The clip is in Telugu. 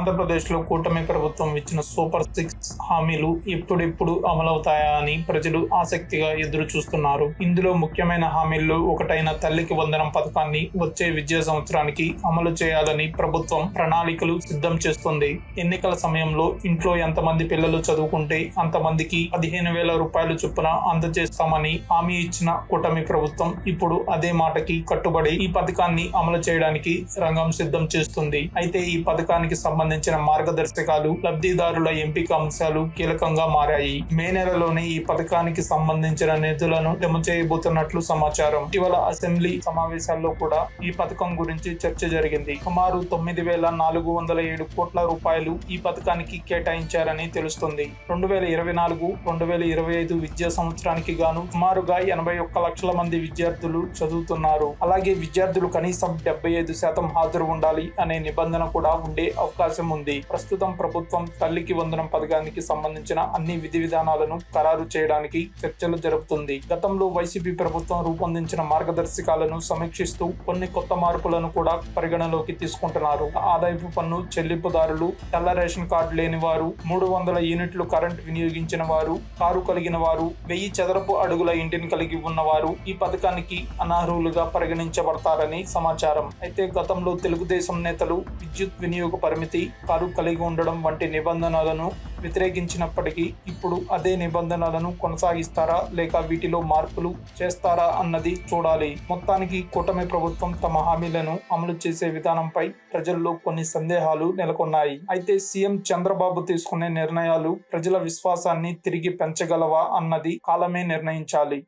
ఆంధ్రప్రదేశ్లో కూటమి ప్రభుత్వం ఇచ్చిన సూపర్ సిక్స్ హామీలు ఎప్పుడెప్పుడు అమలవుతాయా అని ప్రజలు ఆసక్తిగా ఎదురు చూస్తున్నారు ఇందులో ముఖ్యమైన హామీల్లో ఒకటైన తల్లికి వందనం పథకాన్ని వచ్చే విద్యా సంవత్సరానికి అమలు చేయాలని ప్రభుత్వం ప్రణాళికలు సిద్ధం చేస్తుంది. ఎన్నికల సమయంలో ఇంట్లో ఎంతమంది పిల్లలు చదువుకుంటే అంతమందికి పదిహేను వేల రూపాయలు చొప్పున అందజేస్తామని హామీ ఇచ్చిన కూటమి ప్రభుత్వం ఇప్పుడు అదే మాటకి కట్టుబడి ఈ పథకాన్ని అమలు చేయడానికి రంగం సిద్ధం చేస్తుంది. అయితే ఈ పథకానికి సంబంధించిన మార్గదర్శకాలు లబ్ధిదారుల ఎంపిక అంశాలు కీలకంగా మారాయి. మే నెలలోనే ఈ పథకానికి సంబంధించిన నిధులను జమ చేయబోతున్నట్లు సమాచారం. ఇటీవల అసెంబ్లీ సమావేశాల్లో కూడా ఈ పథకం గురించి చర్చ జరిగింది. సుమారు తొమ్మిది వేల నాలుగు వందల ఏడు కోట్ల రూపాయలు ఈ పథకానికి కేటాయించారని తెలుస్తుంది. రెండు వేల ఇరవై నాలుగు రెండు వేల ఇరవై ఐదు విద్యా సంవత్సరానికి గాను సుమారుగా ఎనభై ఒక్క లక్షల మంది విద్యార్థులు చదువుతున్నారు. అలాగే విద్యార్థులు కనీసం డెబ్బై ఐదు శాతం హాజరు ఉండాలి అనే నిబంధన కూడా ఉండే అవకాశం ఉంది. ప్రస్తుతం ప్రభుత్వం తల్లికి వందనం పథకానికి సంబంధించిన అన్ని విధి విధానాలను ఖరారు చేయడానికి చర్చలు జరుపుతుంది. గతంలో వైసీపీ ప్రభుత్వం రూపొందించిన మార్గదర్శకాలను సమీక్షిస్తూ కొన్ని కొత్త మార్పులను కూడా పరిగణలోకి తీసుకుంటున్నారు. ఆదాయపు పన్ను చెల్లింపుదారులు తెల్ల రేషన్ కార్డు లేని వారు మూడు వందల యూనిట్లు కరెంట్ వినియోగించిన వారు కారు కలిగిన వారు వెయ్యి చదరపు అడుగుల ఇంటిని కలిగి ఉన్నవారు ఈ పథకానికి అనర్హులుగా పరిగణించబడతారని సమాచారం. అయితే గతంలో తెలుగుదేశం నేతలు విద్యుత్ వినియోగ పరిమితి కారు కలిగి ఉండడం వంటి నిబంధనలను వ్యతిరేకించినప్పటికీ ఇప్పుడు అదే నిబంధనలను కొనసాగిస్తారా లేక వీటిలో మార్పులు చేస్తారా అన్నది చూడాలి. మొత్తానికి కూటమి ప్రభుత్వం తమ హామీలను అమలు చేసే విధానంపై ప్రజల్లో కొన్ని సందేహాలు నెలకొన్నాయి. అయితే సీఎం చంద్రబాబు తీసుకునే నిర్ణయాలు ప్రజల విశ్వాసాన్ని తిరిగి పెంచగలవా అన్నది కాలమే నిర్ణయించాలి.